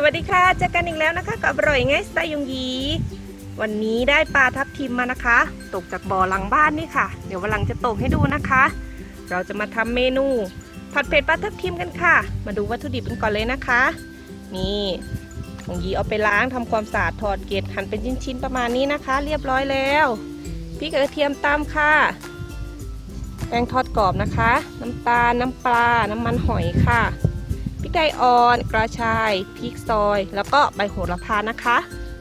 สวัสดีค่ะเจอกันอีกแล้วนะคะ กับอร่อยไงสไตล์ยงยีวันนี้ได้ปลาทับทิมมานะคะ ตกจากบ่อหลังบ้านนี่ค่ะ เดี๋ยววันหลังจะตกให้ดูนะคะ เราจะมาทำเมนูผัดเผ็ดปลาทับทิมกันค่ะ มาดูวัตถุดิบกันก่อนเลยนะคะ นี่ยงยีเอาไปล้างทำความสะอาดถอดเกล็ดหั่นเป็นชิ้นๆประมาณนี้นะคะ เรียบร้อยแล้วพริกกระเทียมตามค่ะแป้งทอดกรอบนะคะ น้ำตาลน้ำปลา น้ำมันหอยค่ะ ริกไทยอ่อน กระชายพริกซอย แล้วก็ใบโหระพานะคะ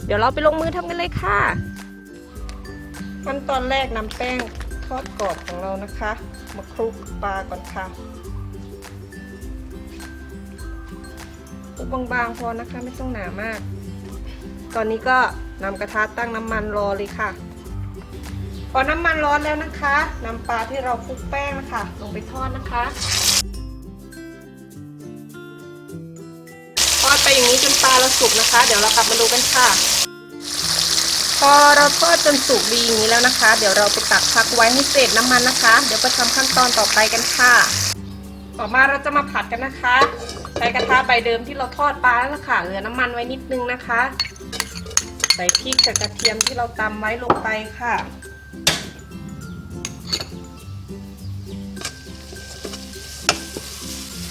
เดี๋ยวเราไปลงมือทำกันเลยค่ะขั้นตอนแรกนำแป้งทอดกรอบของเรานะคะ มาคลุกปลาก่อนค่ะคลุกบางๆพอนะคะไม่ต้องหนามาก ตอนนี้ก็นำกระทะตั้งน้ำมันรอเลยค่ะ พอน้ำมันร้อนแล้วนะคะนำปลาที่เราคลุกแป้งนะคะลงไปทอดนะคะ ปลาเราสุกนะคะ เดี๋ยวเรากลับมาดูกันค่ะ พอเราทอดจนสุกดีอย่างนี้แล้วนะคะ เดี๋ยวเราไปตักพักไว้ให้เศษน้ำมันนะคะ เดี๋ยวไปทำขั้นตอนต่อไปกันค่ะ ต่อมาเราจะมาผัดกันนะคะใช้กระทะใบเดิมที่เราทอดปลาแล้วล่ะค่ะ เหลือน้ำมันไว้นิดนึงนะคะ ใส่พริกกับกระเทียมที่เราตำไว้ลงไปค่ะ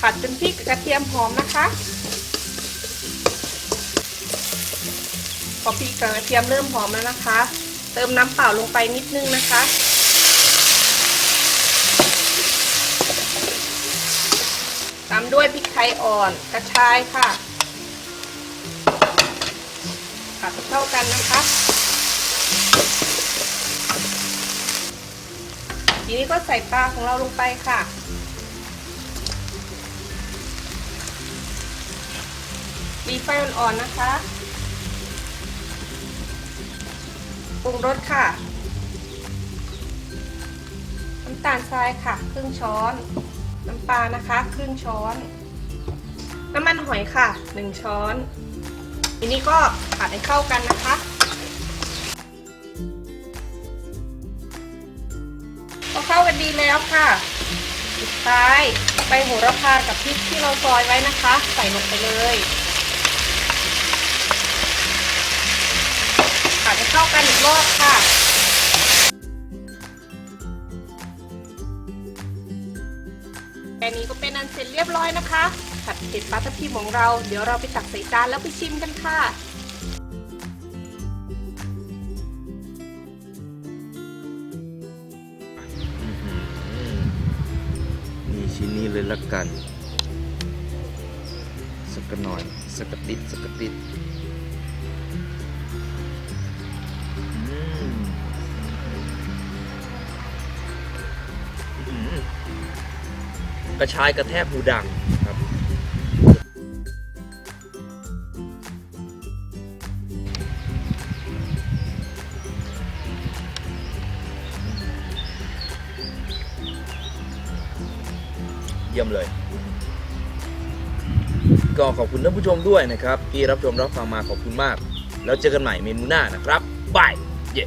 ผัดจนพริกกับกระเทียมหอมนะคะ อพริกกับกระเทียมเริ่มหอมแล้วนะคะ เติมน้ำเปล่าลงไปนิดนึงนะคะ ตามด้วยพริกไทยอ่อนกระชายค่ะผัดให้เข้ากันนะคะทีนี้ก็ใส่ปลาของเราลงไปค่ะมีไฟอ่อนๆนะคะ ปรุงรสค่ะ น้ำตาลทรายค่ะ ครึ่งช้อน น้ำปลานะคะ ครึ่งช้อน น้ำมันหอยค่ะหนึ่งช้อนทีนี้ก็ผัดให้เข้ากันนะคะ พอเข้ากันดีแล้วค่ะสุดท้ายใบโหระพากับพริกที่เราซอยไว้นะคะ ใส่ลงไปเลยผัดให้เข้ากันอีก รอบค่ะ แค่นี้ก็เป็นอันเสร็จเรียบร้อยนะคะ ผัดเผ็ดปลาทับทิมของเรา เดี๋ยวเราไปตักใส่จานแล้วไปชิมกันค่ะนี่ชิ้นนี้เลยละกัน สักหน่อย สักกติดสักติด กระชายกระแทกหูดังครับเยี่ยมเลย ก็ขอบคุณท่านผู้ชมด้วยนะครับ ที่รับชมรับฟังมาขอบคุณมาก แล้วเจอกันใหม่เมนูหน้านะครับบายเย้